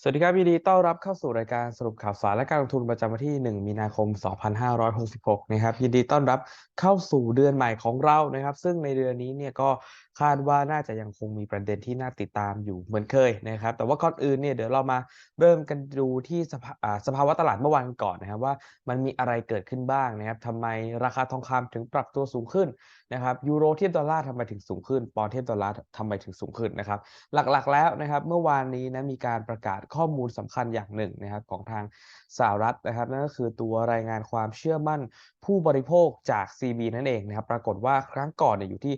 สวัสดีครับยินดีต้อนรับเข้าสู่รายการสรุปข่าวสารและการลงทุนประจำวันที่ 1 มีนาคม 2566 นะครับ ยินดีต้อนรับเข้าสู่เดือนใหม่ของเรานะครับ ซึ่งในเดือนนี้เนี่ยก็ คาดว่าน่าจะยังคงมีประเด็นที่น่าติดตามอยู่เหมือนเคยนะครับ แต่ว่าก่อนอื่นเนี่ยเดี๋ยวเรามาเริ่มกันดูที่สภาสภาวะตลาดเมื่อวานก่อนนะครับว่ามันมีอะไรเกิดขึ้นบ้างนะครับทำไมราคาทองคำถึงปรับตัวสูงขึ้นนะครับยูโรเทียบดอลลาร์ทำไมถึงสูงขึ้น ปอนด์เทียบดอลลาร์ทำไมถึงสูงขึ้นนะครับ หลักๆแล้วนะครับเมื่อวานนี้นะมีการประกาศข้อมูลสำคัญอย่างหนึ่งนะครับของทางสหรัฐนะครับนั่นก็คือตัวรายงานความเชื่อมั่นผู้บริโภคจาก CB นั่นเองนะครับปรากฏว่าครั้งก่อนเนี่ยอยู่ที่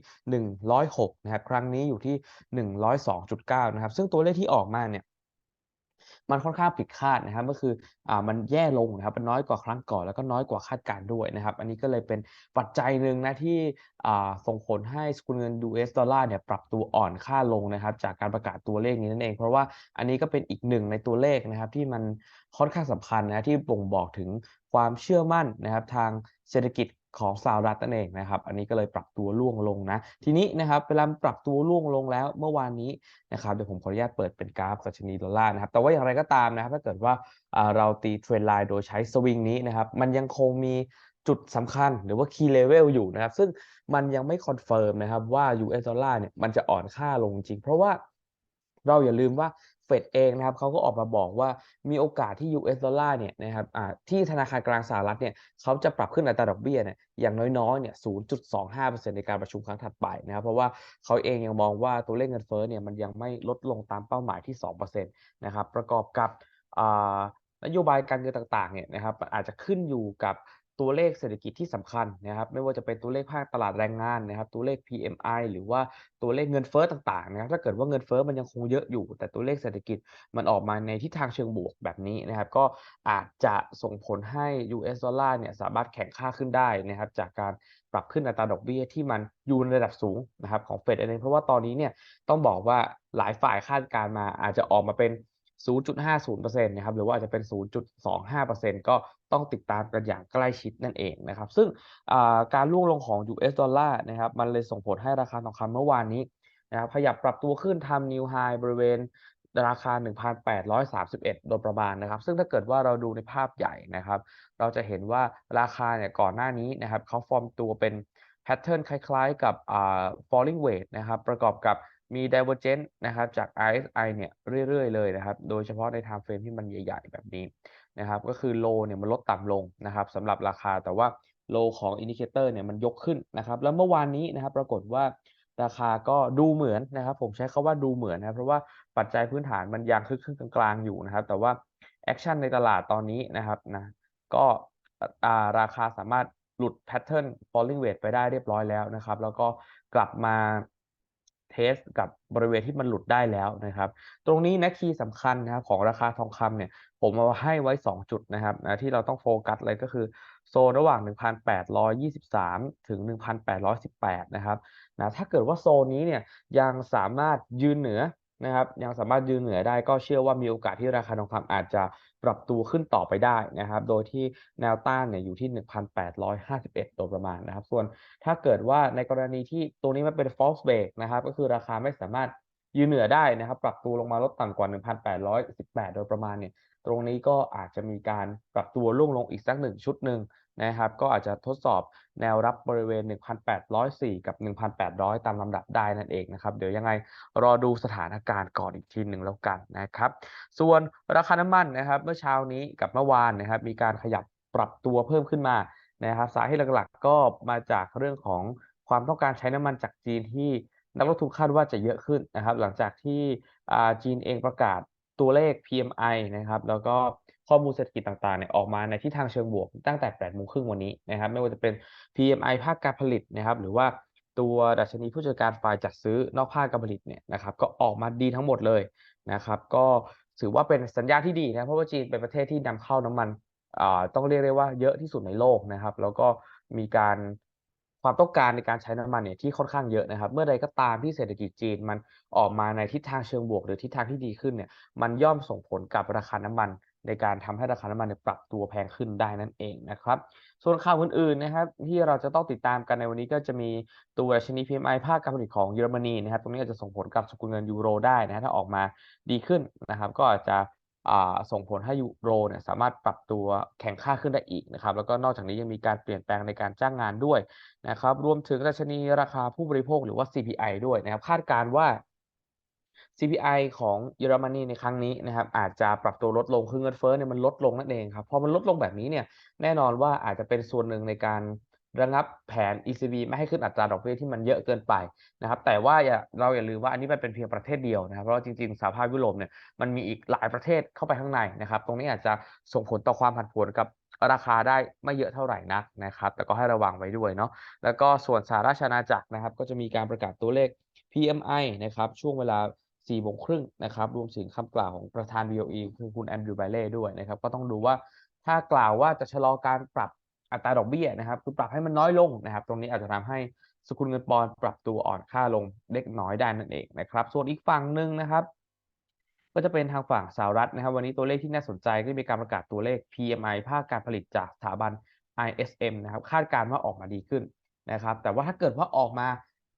106นะครับครั้งนี้อยู่ที่ 102.9นะครับซึ่งตัวเลขที่ออกมาเนี่ยมันค่อนข้างผิดคาดนะครับก็คืออ่ามันแย่ลงนะครับมันน้อยกว่าครั้งก่อนแล้วก็น้อยกว่าคาดการณ์ด้วยนะครับ อันนี้ก็เลยเป็นปัจจัยหนึ่งนะที่อ่าส่งผลให้สกุลเงิน US ดอลลาร์เนี่ยปรับตัวอ่อนค่าลงนะครับ จากการประกาศตัวเลขนี้นั่นเอง เพราะว่าอันนี้ก็เป็นอีกหนึ่งในตัวเลขนะครับที่มันค่อนข้างสำคัญนะที่บ่งบอกถึงความเชื่อมั่นนะครับทางเศรษฐกิจ ของสหรัฐนั่นเองนะครับ อันนี้ก็เลยปรับตัวร่วงลงนะ ทีนี้นะครับเวลาปรับตัวร่วงลงแล้วเมื่อวานนี้นะครับเดี๋ยวผมขออนุญาตเปิดเป็นกราฟสัชนีดอลลาร์นะครับ แต่ว่าอย่างไรก็ตามนะครับถ้าเกิดว่าเราตีเทรนไลน์โดยใช้สวิงนี้นะครับ มันยังคงมีจุดสำคัญหรือว่า key level อยู่นะครับ ซึ่งมันยังไม่คอนเฟิร์มนะครับว่า US ดอลลาร์เนี่ยมันจะอ่อนค่าลงจริง เพราะว่า เราอย่าลืมว่าเฟดเองนะครับเขาก็ออกมาบอกว่ามีโอกาสที่ US ดอลลาร์เนี่ยนะครับที่ธนาคารกลางสหรัฐเนี่ยเขาจะปรับขึ้นอัตราดอกเบี้ยเนี่ยอย่างน้อยๆเนี่ย 0.25%ในการประชุมครั้งถัดไปนะครับเพราะว่าเขาเองยังมองว่าตัวเลขเงินเฟ้อเนี่ยมันยังไม่ลดลงตามเป้าหมายที่ 2%นะครับประกอบกับนโยบายการเงินต่างๆเนี่ยนะครับอาจจะขึ้นอยู่กับ ตัวเลขเศรษฐกิจที่สำคัญนะครับไม่ว่าจะเป็นตัวเลขภาคตลาดแรงงานนะครับตัวเลข PMI หรือว่าตัวเลขเงินเฟ้อต่างๆนะครับถ้าเกิดว่าเงินเฟ้อมันยังคงเยอะอยู่ แต่ตัวเลขเศรษฐกิจมันออกมาในทิศทางเชิงบวกแบบนี้นะครับก็อาจจะส่งผลให้ US ดอลลาร์เนี่ยสามารถแข่งค่าขึ้นได้นะครับจากการปรับขึ้นอัตราดอกเบี้ยที่มันอยู่ในระดับสูงนะครับของเฟดเองเพราะว่าตอนนี้เนี่ยต้องบอกว่าหลายฝ่ายคาดการมาอาจจะออกมาเป็น 0.50%นะครับหรือว่าอาจจะเป็น 0.25%ก็ต้องติดตามกันอย่างใกล้ชิดนั่นเองนะครับ ซึ่งการร่วงลงของ US ดอลลาร์นะครับมันเลยส่งผลให้ราคาทองคำเมื่อวานนี้นะครับขยับปรับตัวขึ้นทำนิวไฮบริเวณราคา 1,831 โดยประมาณนะครับ ซึ่งถ้าเกิดว่าเราดูในภาพใหญ่นะครับ เราจะเห็นว่าราคาเนี่ยก่อนหน้านี้นะครับเขาฟอร์มตัวเป็นแพทเทิร์นคล้ายๆกับ falling wedge นะครับ ประกอบกับ มี divergence นะครับจาก RSI เนี่ยเรื่อย ๆ เลยนะครับ โดยเฉพาะใน time frame ที่มันใหญ่ ๆ แบบนี้นะครับ ก็คือ low เนี่ยมันลดต่ำลงนะครับสำหรับราคาแต่ว่า low ของ indicator เนี่ยมันยกขึ้นนะครับ แล้วเมื่อวานนี้นะครับปรากฏว่าราคาก็ดูเหมือนนะครับ ผมใช้คาว่าดูเหมือนนะเพราะว่าปัจจัยพื้นฐานมันยังคึกขึ้นกลางๆอยู่นะครับ แต่ว่าแอคชั่นในตลาดตอนนี้นะครับนะก็ราคาสามารถหลุดแพทเทิร์น falling wedge ไปได้เรียบร้อยแล้วนะครับ แล้วก็กลับมา เทสกับบริเวณที่มันหลุดได้แล้วนะครับ ตรงนี้นะคีย์สำคัญนะครับของราคาทองคำเนี่ยผมเอาให้ไว้ 2 จุดนะครับนะที่เราต้องโฟกัสเลยก็คือโซนระหว่าง 1,823 ถึง 1,818 นะครับนะถ้าเกิดว่าโซนนี้เนี่ยยังสามารถยืนเหนือ นะครับ ยังสามารถยืนเหนือได้ก็เชื่อว่ามีโอกาสที่ราคาทองคำอาจจะปรับตัวขึ้นต่อไปได้นะครับ โดยที่แนวต้านเนี่ยอยู่ที่ 1,851โดยประมาณนะครับ ส่วนถ้าเกิดว่าในกรณีที่ตัวนี้มันเป็น false break นะครับ ก็คือราคาไม่สามารถยืนเหนือได้นะครับ ปรับตัวลงมาลดต่ำกว่า 1,818 โดยประมาณเนี่ย ตรงนี้ก็อาจจะมีการปรับตัวล่วงลงอีกสักหนึ่งชุดหนึ่ง นะครับ ก็อาจจะทดสอบแนวรับบริเวณ 1,804 กับ 1,800 ตามลำดับได้นั่นเองนะครับ เดี๋ยวยังไงรอดูสถานการณ์ก่อนอีกทีหนึ่งแล้วกันนะครับ ส่วนราคาน้ำมันนะครับเมื่อเช้านี้กับเมื่อวานนะครับ มีการขยับปรับตัวเพิ่มขึ้นมานะครับสาเหตุหลักๆ ก็มาจากเรื่องของความต้องการใช้น้ำมันจากจีนที่นักลงทุนคาดว่าจะเยอะขึ้นนะครับ หลังจากที่จีนเองประกาศตัวเลข PMI นะครับ แล้วก็ ข้อมูลเศรษฐกิจต่างๆเนี่ยออกมาในทิศทางเชิงบวกตั้งแต่8โมงครึ่งวันนี้นะครับไม่ว่าจะเป็น PMI ภาคการผลิตนะครับหรือว่าตัวดัชนีผู้จัดการฝ่ายจัดซื้อนอกภาคการผลิตเนี่ยนะครับก็ออกมาดีทั้งหมดเลยนะครับก็ถือว่าเป็นสัญญาณที่ดีนะเพราะว่าจีนเป็นประเทศที่นำเข้าน้ำมันต้องเรียกได้ว่าเยอะที่สุดในโลกนะครับ แล้วก็มีการความต้องการในการใช้น้ำมันเนี่ยที่ค่อนข้างเยอะนะครับ เมื่อใดก็ตามที่เศรษฐกิจจีนมันออกมาในทิศทางเชิงบวก หรือทิศทางที่ดีขึ้นเนี่ยมันย่อมส่งผลกับราคาน้ำมัน ในการทำให้ราคาน้ำมันปรับตัวแพงขึ้นได้นั่นเองนะครับ ส่วนข่าวอื่นๆนะครับที่เราจะต้องติดตามกันในวันนี้ก็จะมีตัวชนี PMI ภาคการผลิตของเยอรมนีนะครับ ตรงนี้อาจจะส่งผลกับสกุลเงินยูโรได้นะถ้าออกมาดีขึ้นนะครับ ก็อาจจะส่งผลให้ยูโรเนี่ยสามารถปรับตัวแข็งค่าขึ้นได้อีกนะครับ แล้วก็นอกจากนี้ยังมีการเปลี่ยนแปลงในการจ้างงานด้วยนะครับ รวมถึงดัชนีราคาผู้บริโภคหรือว่า CPI ด้วยนะครับ คาดการณ์ว่า CPI ของเยอรมนีในครั้งนี้นะครับอาจจะปรับตัวลดลงคือเงินเฟ้อเนี่ยมันลดลงนั่นเองครับพอมันลดลงแบบนี้เนี่ยแน่นอนว่าอาจจะเป็นส่วนหนึ่งในการระงับแผน ECB ไม่ให้ขึ้นอัตราดอกเบี้ยที่มันเยอะเกินไปนะครับแต่ว่าอย่าเราอย่าลืมว่าอันนี้มันเป็นเพียงประเทศเดียวนะครับเพราะจริงๆสหภาพยุโรปเนี่ยมันมีอีกหลายประเทศเข้าไปข้างในนะครับตรงนี้อาจจะส่งผลต่อความผันผวนกับราคาได้ไม่เยอะเท่าไหร่นักนะครับแต่ก็ให้ระวังไว้ด้วยเนาะแล้วก็ส่วนสหราชอาณาจักรนะครับก็จะมีการประกาศตัวเลข PMI นะครับช่วงเวลา 4โมงครึ่งนะครับรวมถึงคำกล่าวของประธาน BOE คือคุณแอนดรูไบเล่ด้วยนะครับก็ต้องดูว่าถ้ากล่าวว่าจะชะลอการปรับอัตราดอกเบี้ยนะครับคือปรับให้มันน้อยลงนะครับ ตรงนี้อาจจะทำให้สกุลเงินปอนด์ปรับตัวอ่อนค่าลงเล็กน้อยได้นั่นเองนะครับ ส่วนอีกฝั่งหนึ่งนะครับ ก็จะเป็นทางฝั่งสหรัฐนะครับ วันนี้ตัวเลขที่น่าสนใจก็มีการประกาศตัวเลข PMI ภาคการผลิตจากสถาบัน ISM นะครับ คาดการณ์ว่าออกมาดีขึ้นนะครับ แต่ว่าถ้าเกิดว่าออกมา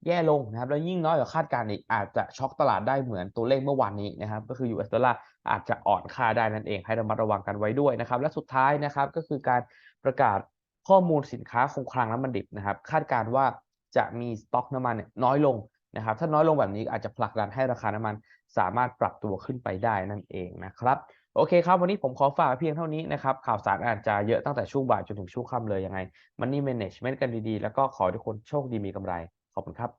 แย่ลงนะครับแล้วยิ่งน้อยกว่าคาดการณ์อีกอาจจะช็อกตลาดได้เหมือนตัวเลขเมื่อวานนี้นะครับก็คือ US ดอลลาร์อาจจะอ่อนค่าได้นั่นเองให้ระมัดระวังกันไว้ด้วยนะครับและสุดท้ายนะครับก็คือการประกาศข้อมูลสินค้าคงคลังน้ำมันดิบนะครับคาดการณ์ว่าจะมีสต็อกน้ำมันน้อยลงนะครับถ้าน้อยลงแบบนี้อาจจะผลักดันให้ราคาน้ำมันสามารถปรับตัวขึ้นไปได้นั่นเองนะครับโอเคครับ วันนี้ผมขอฝากเพียงเท่านี้นะครับ ข่าวสารอาจจะเยอะตั้งแต่ช่วงบ่ายจนถึงช่วงค่ำเลยยังไง Money Management กันดีๆ แล้วก็ขอทุกคนโชคดีมีกำไร ขอบคุณครับ